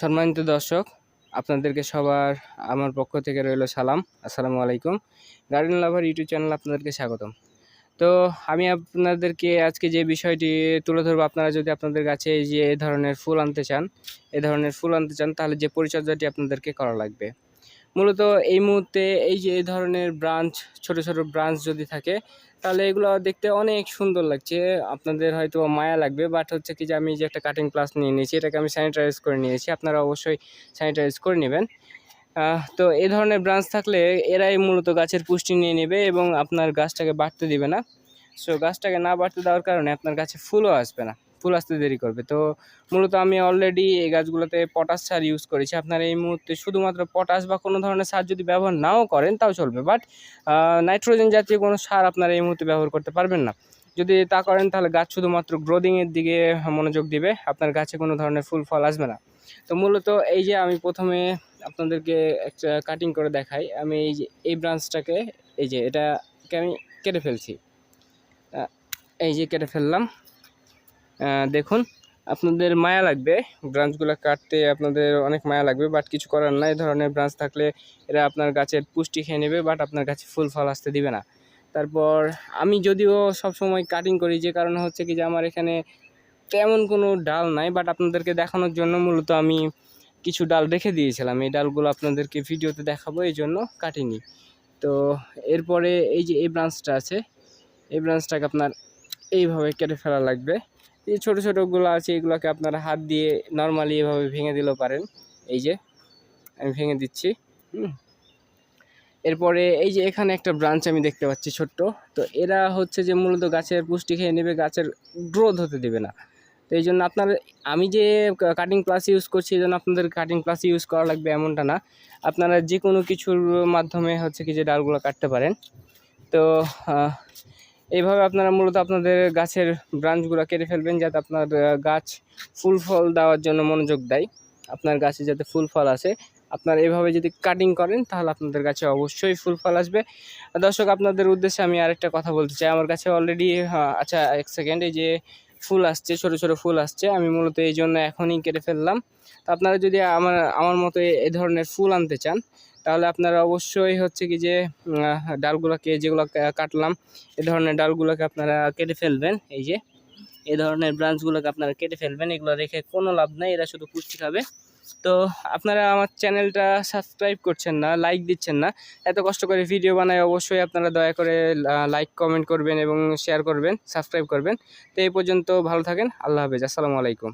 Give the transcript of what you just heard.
সম্মানিত দর্শক, আপনাদেরকে সবার আমার পক্ষ থেকে রইল সালাম। আসসালামু আলাইকুম। গার্ডেন লাভার ইউটিউব চ্যানেল আপনাদেরকে স্বাগতম। তো আমি আপনাদেরকে আজকে যে বিষয়টি তুলে ধরবো, আপনারা যদি আপনাদের কাছে যে এ ধরনের ফুল আনতে চান, এ ধরনের ফুল আনতে চান, তাহলে যে পরিচর্যাটি আপনাদেরকে করা লাগবে মূলত এই মুহূর্তে এই যে এই ধরনের ব্রাঞ্চ ছোট ছোট ব্রাঞ্চ যদি থাকে, তাহলে এগুলো দেখতে অনেক সুন্দর লাগছে। আপনাদের হয়তো মায়া লাগবে বাট হচ্ছে কি যে আমি যে একটা কাটিং প্লাস নিয়ে নিয়েছি, এটাকে আমি স্যানিটাইজ করে নিয়েছি। আপনারা অবশ্যই স্যানিটাইজ করে নেবেন। তো এই ধরনের ব্রাঞ্চ থাকলে এরাই মূলত গাছের পুষ্টি নিয়ে নেবে এবং আপনার গাছটাকে বাড়তে দিবে না। সো গাছটাকে না বাড়তে দেওয়ার কারণে আপনার গাছে ফুলও আসবে না। ফুল আসতে দেরি করবে। তো মূলত আমি অলরেডি এই গাছগুলোতে পটাশ সার ইউজ করেছি। আপনারা এই মুহূর্তে শুধুমাত্র পটাশ বা কোনো ধরনের সার যদি ব্যবহার নাও করেন, তাও চলবে। বাট নাইট্রোজেন জাতীয় কোনো সার আপনারা এই মুহূর্তে ব্যবহার করতে পারবেন না। যদি তা করেন, তাহলে গাছ শুধুমাত্র গ্রোদিংয়ের দিকে মনোযোগ দিবে। আপনার গাছে কোনো ধরনের ফুল, ফল আসবে না। তো মূলত এই যে আমি প্রথমে আপনাদেরকে একটা কাটিং করে দেখাই। আমি এই যে, এই ব্রাঞ্চটাকে এই যে, এটাকে আমি কেটে ফেলছি। এই যে কেটে ফেললাম। দেখুন, আপনাদের মায়া লাগবে। ব্রাঞ্চগুলো কাটতে আপনাদের অনেক মায়া লাগবে বাট কিছু করার নাই। ধরনের ব্রাঞ্চ থাকলে এরা আপনার গাছের পুষ্টি খেয়ে নেবে বাট আপনার গাছে ফুল ফল আসতে দিবে না। তারপর আমি যদিও সব সময় কাটিং করি, যে কারণে হচ্ছে কি যে আমার এখানে তেমন কোনো ডাল নাই বাট আপনাদেরকে দেখানোর জন্য মূলত আমি কিছু ডাল রেখে দিয়েছিলাম। এই ডালগুলো আপনাদেরকে ভিডিওতে দেখাবো, এই জন্য কাটিনি তো এরপরে এই যে এই ব্রাঞ্চটা আছে, এই ব্রাঞ্চটাকে আপনার এইভাবে কেটে ফেলা লাগবে। এই ছোটো ছোটোগুলো আছে, এগুলোকে আপনারা হাত দিয়ে নর্মালি এভাবে ভেঙে দিলেও পারেন। এই যে, আমি ভেঙে দিচ্ছি, হুম। এরপরে এই যে এখানে একটা ব্রাঞ্চ আমি দেখতে পাচ্ছি ছোট্ট। তো এরা হচ্ছে যে মূলত গাছের পুষ্টি খেয়ে নেবে, গাছের গ্রোথ হতে দেবে না। তো এই জন্য আপনার, আমি যে কাটিং প্লাস ইউজ করছি, এই জন্য আপনাদের কাটিং প্লাস ইউজ করা লাগবে এমনটা না। আপনারা যে কোনো কিছুর মাধ্যমে হচ্ছে কি যে ডালগুলো কাটতে পারেন। তো এইভাবে আপনারা মূলত আপনাদের গাছের ব্রাঞ্চগুলো কেটে ফেলবেন যাতে আপনার গাছ ফুল ফল দেওয়ার জন্য মনোযোগ দেয়। আপনার গাছে যাতে ফুল ফল আসে। আপনার এভাবে যদি কাটিং করেন, তাহলে আপনাদের গাছে অবশ্যই ফুল ফল আসবে। দর্শক, আপনাদের উদ্দেশ্যে আমি আরেকটা কথা বলতে চাই। আমার কাছে অলরেডি আচ্ছা এক সেকেন্ড এই যে ফুল আসছে, ছোট ছোট ফুল আসছে। আমি মূলত এই জন্য এখনই কেটে ফেললাম। তো আপনারা যদি আমার আমার মতো এ- ধরনের ফুল আনতে চান, তাহলে আপনারা অবশ্যই হচ্ছে কি যে ডালগুলোকে যেগুলো কাটলাম, এ ধরনের ডালগুলোকে আপনারা কেটে ফেলবেন। এই যে, এ ধরনের ব্রাঞ্চগুলোকে আপনারা কেটে ফেলবেন। এগুলো রেখে কোনো লাভ নেই, এরা শুধু পুষ্টি খাবে। তো আপনারা আমার চ্যানেলটা সাবস্ক্রাইব করছেন না লাইক দিচ্ছেন না, এত কষ্ট করে ভিডিও বানায় অবশ্যই আপনারা দয়া করে লাইক কমেন্ট করবেন এবং শেয়ার করবেন সাবস্ক্রাইব করবেন। তো এই পর্যন্ত ভালো থাকেন, আল্লাহ হাফেজ, আসসালামু আলাইকুম।